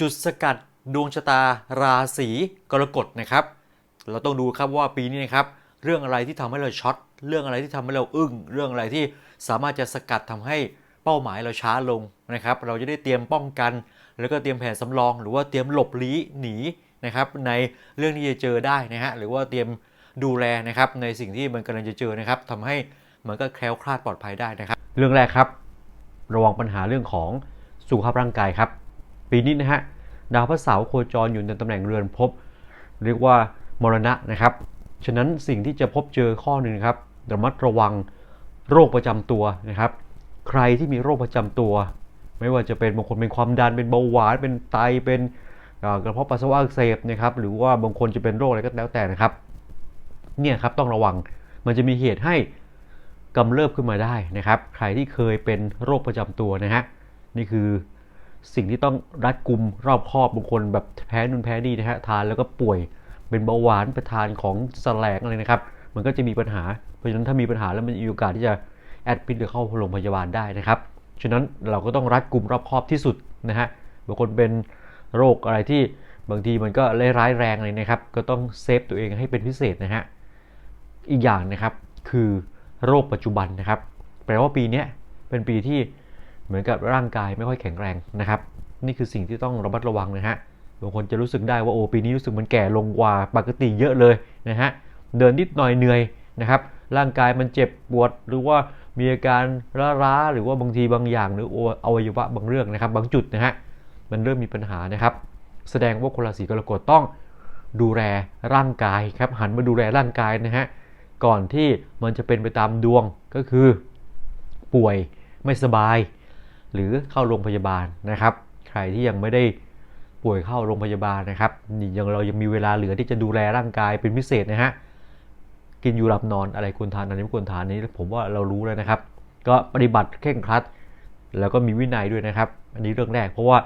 จุดสกัดดวงชะตาราศีกรกฎนะครับ เราต้องดูครับว่าปีนี้นะครับเรื่องอะไรที่ทำให้เราช็อตเรื่องอะไรที่ทำให้เราอึ้ง เรื่องอะไรที่สามารถจะสกัดทำให้เป้าหมายเราช้าลงนะครับ เราจะได้เตรียมป้องกัน แล้วก็เตรียมแผนสำรอง หรือว่าเตรียมหลบลี้หนีนะครับในเรื่องที่จะเจอได้นะฮะหรือว่าเตรียมดูแลนะครับในสิ่งที่มันกำลังจะเจอนะครับทำให้มันก็แคล้วคลาดปลอดภัยได้นะครับ เรื่องแรกครับ ระวังปัญหาเรื่องของสุขภาพร่างกายครับ ปีนี้นะฮะดาวพระเสาร์โคจรอยู่ในตำแหน่งเรือนภพเรียกว่ามรณะนะครับ ฉะนั้นสิ่งที่จะพบเจอข้อหนึ่งครับระมัดระวังโรคประจำตัวนะครับ ใครที่มีโรคประจำตัว ไม่ว่าจะเป็นบางคนเป็นความดันเป็นเบาหวานเป็นไตเป็นกระเพาะปัสสาวะอักเสบนะครับหรือว่าบางคนจะเป็นโรคอะไรก็แล้วแต่นะครับเนี่ยครับต้องระวังมันจะมีเหตุให้กำเริบขึ้นมาได้นะครับ ใครที่เคยเป็นโรคประจำตัวนะฮะนี่คือ สิ่งที่ต้องรัดกุมรอบคอบบางคนแบบแพ้นุ่นแพ้นี่นะฮะทานแล้วก็ป่วยเป็นเบาหวานไปทานของแสลงอะไรนะครับ มันก็จะมีปัญหา เพราะฉะนั้นถ้ามีปัญหาแล้วมันมีโอกาสที่จะแอดมิดหรือเข้าโรงพยาบาลได้นะครับ ฉะนั้นเราก็ต้องรัดกุมรอบคอบที่สุดนะฮะบางคนเป็นโรคอะไรที่บางทีมันก็ร้ายแรงเลยนะครับ ก็ต้องเซฟตัวเองให้เป็นพิเศษนะฮะ อีกอย่างนะครับคือโรคปัจจุบันนะครับ แปลว่าปีนี้เป็นปีที่ เหมือนกับร่างกายไม่ค่อยแข็งแรงนะครับ นี่คือสิ่งที่ต้องระมัดระวังนะฮะบางคนจะรู้สึกได้ว่าโอ้ปีนี้รู้สึกมันแก่ลงกว่าปกติเยอะเลยนะฮะเดินนิดหน่อยเหนื่อยนะครับ ร่างกายมันเจ็บปวด หรือว่ามีอาการล้าๆหรือว่าบางทีบางอย่างหรืออวัยวะบางเรื่องนะครับ บางจุดนะฮะมันเริ่มมีปัญหานะครับ แสดงว่าคนราศีกรกฎต้องดูแลร่างกายครับหันมาดูแลร่างกายนะฮะก่อนที่มันจะเป็นไปตามดวงก็คือ ป่วยไม่สบาย หรือเข้าโรงพยาบาลนะครับ ใครที่ยังไม่ได้ป่วยเข้าโรงพยาบาลนะครับนี่ยังเรายังมีเวลาเหลือที่จะดูแลร่างกายเป็นพิเศษนะฮะกินอยู่หลับนอนอะไรควรทานอะไรไม่ควรทานนี้ผมว่าเรารู้แล้วนะครับ ก็ปฏิบัติเคร่งครัด แล้วก็มีวินัยด้วยนะครับ อันนี้เรื่องแรกเพราะว่า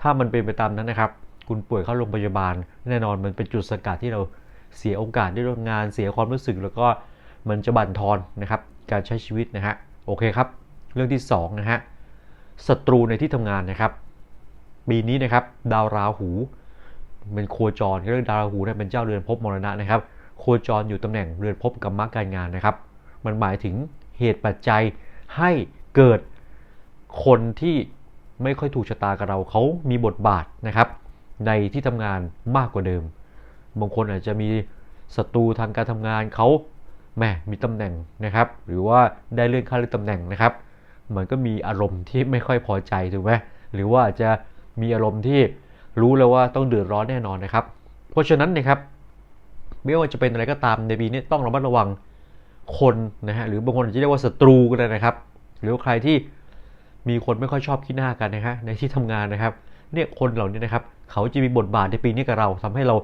ถ้ามันเป็นไปตามนั้นนะครับ คุณป่วยเข้าโรงพยาบาล แน่นอนมันเป็นจุดสกัดที่เราเสียโอกาสได้ร่วมงานเสียความรู้สึก แล้วก็มันจะบั่นทอนนะครับ การใช้ชีวิตนะฮะโอเคครับ เรื่องที่2นะฮะ ศัตรูในที่ทำงานนะครับปีนี้นะครับดาวราหูเป็นโคจรเรื่องดาวราหูเนี่ยเป็นเจ้าเรือนภพมรณะนะครับ โคจรอยู่ตำแหน่งเรือนภพกรรมะการงานนะครับ มันหมายถึงเหตุปัจจัยให้เกิดคนที่ไม่ค่อยถูกชะตากับเราเขามีบทบาทนะครับ ในที่ทำงานมากกว่าเดิม บางคนอาจจะมีศัตรูทางการทำงานเขาแหมมีตำแหน่งนะครับ หรือว่าได้เลื่อนขั้นเลื่อนตำแหน่งนะครับ มันก็มีอารมณ์ที่ไม่ค่อยพอใจถูกไหมหรือว่าจะมีอารมณ์ที่รู้แล้วว่าต้องเดือดร้อนแน่นอนนะครับ เพราะฉะนั้นนะครับไม่ว่าจะเป็นอะไรก็ตามในปีนี้ต้องระมัดระวังคนนะฮะหรือบางคนจะเรียกว่าศัตรูก็ได้นะครับ หรือใครที่มีคนไม่ค่อยชอบขี้หน้ากันนะฮะในที่ทำงานนะครับเนี่ยคนเหล่านี้นะครับ เขาจะมีบทบาทในปีนี้กับเราทำให้เรา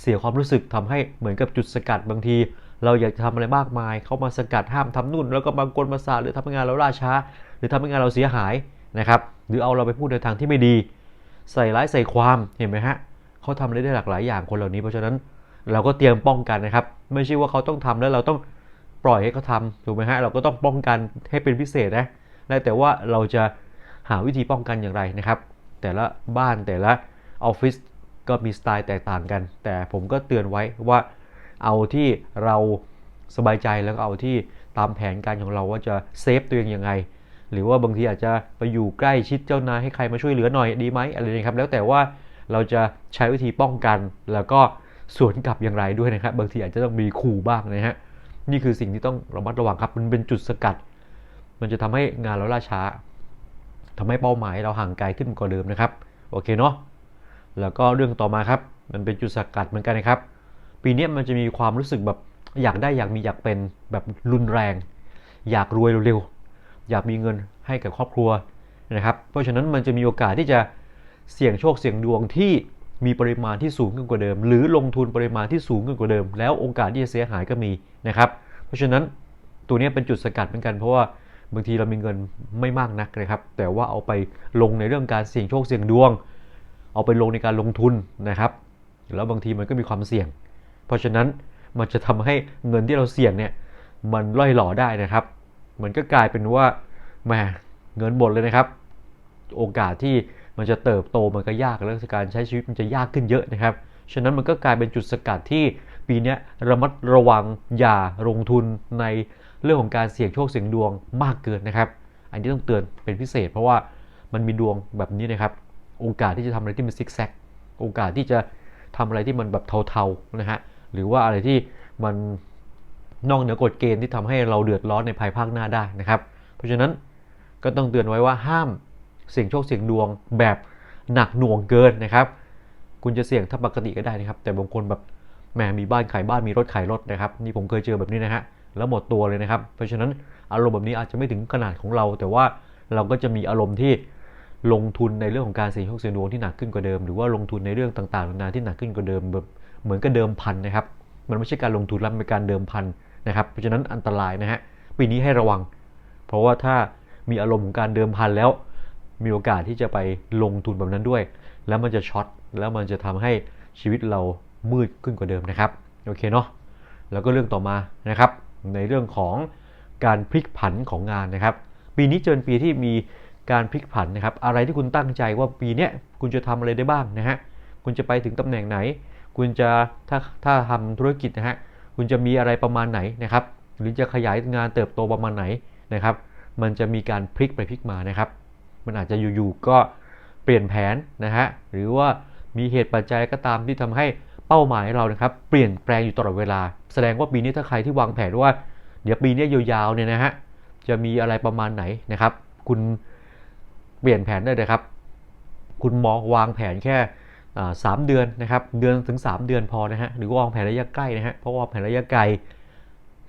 เสียความรู้สึกทำให้เหมือนกับจุดสกัดบางที เราอยากจะทำอะไรมากมาย เขามาสกัดห้ามทำนู่น แล้วก็บางกลมาสาหรือทำให้งานเราล่าช้า หรือทำให้งานเราเสียหายนะครับหรือเอาเราไปพูดในทางที่ไม่ดี ใส่ร้ายใส่ความเห็นไหมฮะเขาทำอะไรได้หลากหลายอย่างคนเหล่านี้เพราะฉะนั้นเราก็เตรียมป้องกันนะครับ ไม่ใช่ว่าเขาต้องทำแล้วเราต้องปล่อยให้เขาทำถูกไหมฮะเราก็ต้องป้องกันให้เป็นพิเศษนะแต่ว่าเราจะหาวิธีป้องกันอย่างไรนะครับ แต่ละบ้านแต่ละออฟฟิศก็มีสไตล์แตกต่างกัน แต่ผมก็เตือนไว้ว่า เอาที่เราสบายใจแล้วก็เอาที่ตามแผนการของเราว่าจะเซฟตัวเองยังไง หรือว่าบางทีอาจจะไปอยู่ใกล้ชิดเจ้านายให้ใครมาช่วยเหลือหน่อยดีไหมอะไรนะครับ แล้วแต่ว่าเราจะใช้วิธีป้องกัน แล้วก็สวนกลับอย่างไรด้วยนะครับ บางทีอาจจะต้องมีขู่บ้างนะฮะนี่คือสิ่งที่ต้องระมัดระวังครับมันเป็นจุดสกัด มันจะทำให้งานเราล่าช้าทำให้เป้าหมายเราห่างไกลขึ้นกว่าเดิมนะครับโอเคเนาะแล้วก็เรื่องต่อมาครับ มันเป็นจุดสกัดเหมือนกันนะครับ ปีนี้มันจะมีความรู้สึกแบบอยากได้อยากมีอยากเป็นแบบรุนแรง อยากรวยเร็วๆอยากมีเงินให้กับครอบครัวนะครับ เพราะฉะนั้นมันจะมีโอกาสที่จะเสี่ยงโชคเสี่ยงดวงที่มีปริมาณที่สูงขึ้นกว่าเดิม หรือลงทุนปริมาณที่สูงขึ้นกว่าเดิม แล้วโอกาสที่จะเสียหายก็มีนะครับ เพราะฉะนั้นตัวนี้เป็นจุดสกัดเหมือนกันเพราะว่าบางทีเรามีเงินไม่มากนักนะครับ แต่ว่าเอาไปลงในเรื่องการเสี่ยงโชคเสี่ยงดวง เอาไปลงในการลงทุนนะครับ แล้วบางทีมันก็มีความเสี่ยง เพราะฉะนั้นมันจะทำให้เงินที่เราเสี่ยงเนี่ยมันล่อยหล่อได้นะครับ มันก็กลายเป็นว่าแหมเงินหมดเลยนะครับ โอกาสที่มันจะเติบโตมันก็ยากแล้วการใช้ชีวิตมันจะยากขึ้นเยอะนะครับ ฉะนั้นมันก็กลายเป็นจุดสกัดที่ปีนี้ระมัดระวังอย่าลงทุนในเรื่องของการเสี่ยงโชคเสี่ยงดวงมากเกินนะครับ อันนี้ต้องเตือนเป็นพิเศษ เพราะว่ามันมีดวงแบบนี้นะครับ โอกาสที่จะทำอะไรที่มันซิกแซก โอกาสที่จะทำอะไรที่มันแบบเทาๆนะฮะ หรือว่าอะไรที่มันนอกเหนือกฎเกณฑ์ที่ทำให้เราเดือดร้อนในภายภาคหน้าได้นะครับ เพราะฉะนั้นก็ต้องเตือนไว้ว่าห้ามเสี่ยงโชคเสี่ยงดวงแบบหนักหน่วงเกินนะครับ คุณจะเสี่ยงถ้าปกติก็ได้นะครับ แต่บางคนแบบแหมมีบ้านขายบ้านมีรถขายรถนะครับนี่ผมเคยเจอแบบนี้นะฮะแล้วหมดตัวเลยนะครับ เพราะฉะนั้นอารมณ์แบบนี้อาจจะไม่ถึงขนาดของเรา แต่ว่าเราก็จะมีอารมณ์ที่ลงทุนในเรื่องของการเสี่ยงโชคเสี่ยงดวงที่หนักขึ้นกว่าเดิม หรือว่าลงทุนในเรื่องต่างๆนานาที่หนักขึ้นกว่าเดิมแบบ เหมือนกับเดิมพันนะครับ มันไม่ใช่การลงทุนแล้วมันเป็นการเดิมพันนะครับ เพราะฉะนั้นอันตรายนะฮะปีนี้ให้ระวัง เพราะว่าถ้ามีอารมณ์ของการเดิมพันแล้ว มีโอกาสที่จะไปลงทุนแบบนั้นด้วย แล้วมันจะช็อตแล้วมันจะทำให้ชีวิตเรามืดขึ้นกว่าเดิมนะครับโอเคเนาะแล้วก็เรื่องต่อมานะครับ ในเรื่องของการพลิกผันของงานนะครับ ปีนี้จอเป็นปีที่มีการพลิกผันนะครับ อะไรที่คุณตั้งใจว่าปีนี้คุณจะทำอะไรได้บ้างนะฮะคุณจะไปถึงตำแหน่งไหน คุณจะถ้าถ้าทำธุรกิจนะฮะคุณจะมีอะไรประมาณไหนนะครับ หรือจะขยายงานเติบโตประมาณไหนนะครับ มันจะมีการพลิกไปพลิกมานะครับ มันอาจจะอยู่ๆก็เปลี่ยนแผนนะฮะหรือว่ามีเหตุปัจจัยก็ตามที่ทำให้เป้าหมายเรานะครับ เปลี่ยนแปลงอยู่ตลอดเวลา แสดงว่าปีนี้ถ้าใครที่วางแผนว่า เดี๋ยวปีนี้ยาวๆเนี่ยนะฮะจะมีอะไรประมาณไหนนะครับ คุณเปลี่ยนแผนได้เลยครับ คุณมองวางแผนแค่ สามเดือนนะครับเดือนถึง 3 เดือนพอนะฮะหรือว่างแผนระยะใกล้นะฮะเพราะว่าแผนระยะไกล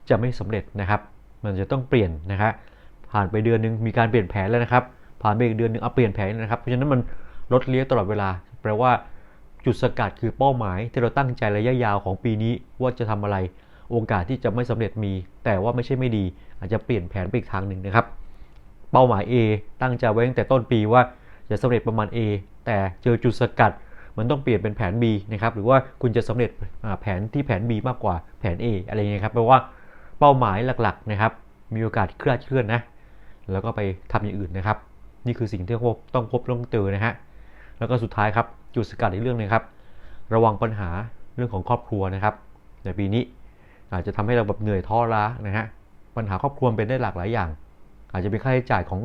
จะไม่สำเร็จนะครับ มันจะต้องเปลี่ยนนะครับผ่านไปเดือนหนึ่งมีการเปลี่ยนแผนแล้วนะครับ ผ่านไปอีกเดือนหนึ่งเอาเปลี่ยนแผนนะครับเพราะฉะนั้นมันลดเลี้ยวตลอดเวลา แปลว่าจุดสกัดคือเป้าหมาย ที่เราตั้งใจระยะยาวของปีนี้ว่าจะทำอะไร โอกาสที่จะไม่สำเร็จมี แต่ว่าไม่ใช่ไม่ดี อาจจะเปลี่ยนแผนไปอีกทางหนึ่งนะครับ เป้าหมาย A ตั้งใจไว้ตั้งแต่ต้นปีว่าจะสำเร็จประมาณ A แต่เจอจุดสกัด มันต้องเปลี่ยนเป็นแผน B นะครับหรือว่าคุณจะสำเร็จแผนที่แผน B มากกว่าแผน A อะไรเงี้ยครับแปลว่าเป้าหมายหลักๆนะครับมีโอกาสเคลื่อนเคลื่อนนะแล้วก็ไปทำอย่างอื่นนะครับ นี่คือสิ่งที่พบต้องพบต้องเจอนะฮะแล้วก็สุดท้ายครับจุดสกัดอีกเรื่องนึงครับ ระวังปัญหาเรื่องของครอบครัวนะครับ ในปีนี้อาจจะทำให้เราแบบเหนื่อยท้อล้านะฮะปัญหาครอบครัวเป็นได้หลากหลายอย่าง อาจจะเป็นค่าใช้จ่ายของ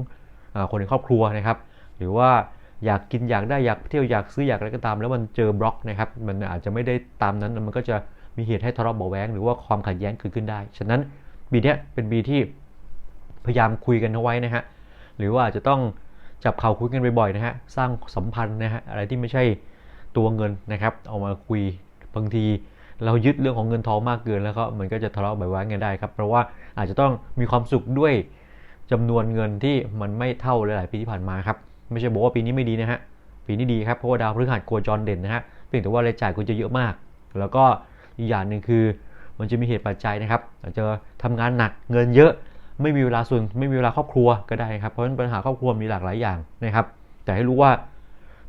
อคนในครอบครัวนะครับ หรือว่า อยากกินอยากได้อยากเที่ยวอยากซื้ออยากอะไรก็ตาม แล้วมันเจอบล็อกนะครับ มันอาจจะไม่ได้ตามนั้นมันก็จะมีเหตุให้ทะเลาะเบาะแว้งหรือว่าความขัดแย้งเกิดขึ้นได้ ฉะนั้นปีนี้เป็นปีที่พยายามคุยกันเอาไว้นะฮะหรือว่าจะต้องจับเข่าคุยกันบ่อยๆนะฮะสร้างสัมพันธ์นะฮะอะไรที่ไม่ใช่ตัวเงินนะครับ เอามาคุยบางทีเรายึดเรื่องของเงินทองมากเกินแล้วก็มันก็จะทะเลาะเบาะแว้งกันได้ครับ เพราะว่าอาจจะต้องมีความสุขด้วยจำนวนเงินที่มันไม่เท่าหลายๆปีที่ผ่านมาครับ ไม่ใช่บอกว่าปีนี้ไม่ดีนะฮะ ปีนี้ดีครับเพราะว่าดาวพฤหัสโคจรเด่นนะฮะ เพียงแต่ว่ารายจ่ายคุณจะเยอะมาก แล้วก็อีกอย่างหนึ่งคือ มันจะมีเหตุปัจจัยนะครับอาจจะทำงานหนักเงินเยอะ ไม่มีเวลาส่วนไม่มีเวลาครอบครัวก็ได้ครับ เพราะฉะนั้นปัญหาครอบครัวมีหลากหลายอย่างนะครับ แต่ให้รู้ว่า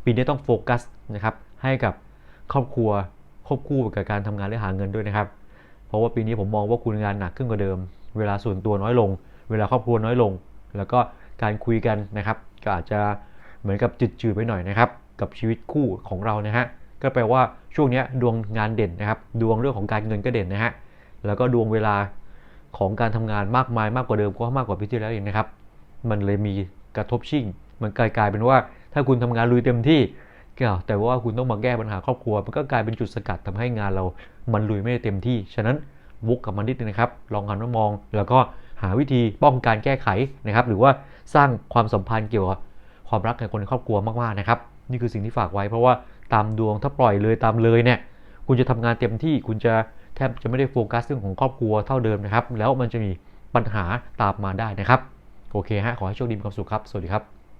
ปีนี้ต้องโฟกัสนะครับให้กับครอบครัวควบคู่กับการทำงานและหาเงินด้วยนะครับ เพราะว่าปีนี้ผมมองว่าคุณงานหนักขึ้นกว่าเดิม เวลาส่วนตัวน้อยลง เวลาครอบครัวน้อยลง แล้วก็การคุยกันนะครับ ก็อาจจะ เหมือนกับจืดๆไปหน่อยนะครับ กับชีวิตคู่ของเรานะฮะก็แปลว่าช่วงนี้ดวงงานเด่นนะครับ ดวงเรื่องของการเงินก็เด่นนะฮะแล้วก็ดวงเวลาของการทำงานมากมายมากกว่าเดิมก็มากกว่าปีที่แล้วเองนะครับ มันเลยมีกระทบชิ่ง มันกลายกลายเป็นว่า ถ้าคุณทำงานลุยเต็มที่ก็แต่ว่าคุณต้องมาแก้ปัญหาครอบครัว มันก็กลายเป็นจุดสกัดทำให้งานเรา มันลุยไม่ได้เต็มที่ ฉะนั้นวกกับมานิดนึงนะครับ ลองหันมามอง แล้วก็หาวิธีป้องกันแก้ไขนะครับ หรือว่าสร้างความสัมพันธ์เกี่ยวกับ ความรักในคนในครอบครัวมากๆนะครับ นี่คือสิ่งที่ฝากไว้เพราะว่าตามดวงถ้าปล่อยเลยตามเลยเนี่ยคุณจะทำงานเต็มที่คุณจะแทบจะไม่ได้โฟกัสเรื่องของครอบครัวเท่าเดิมนะครับ แล้วมันจะมีปัญหาตามมาได้นะครับ โอเคฮะขอให้โชคดีมีความสุขครับ สวัสดีครับ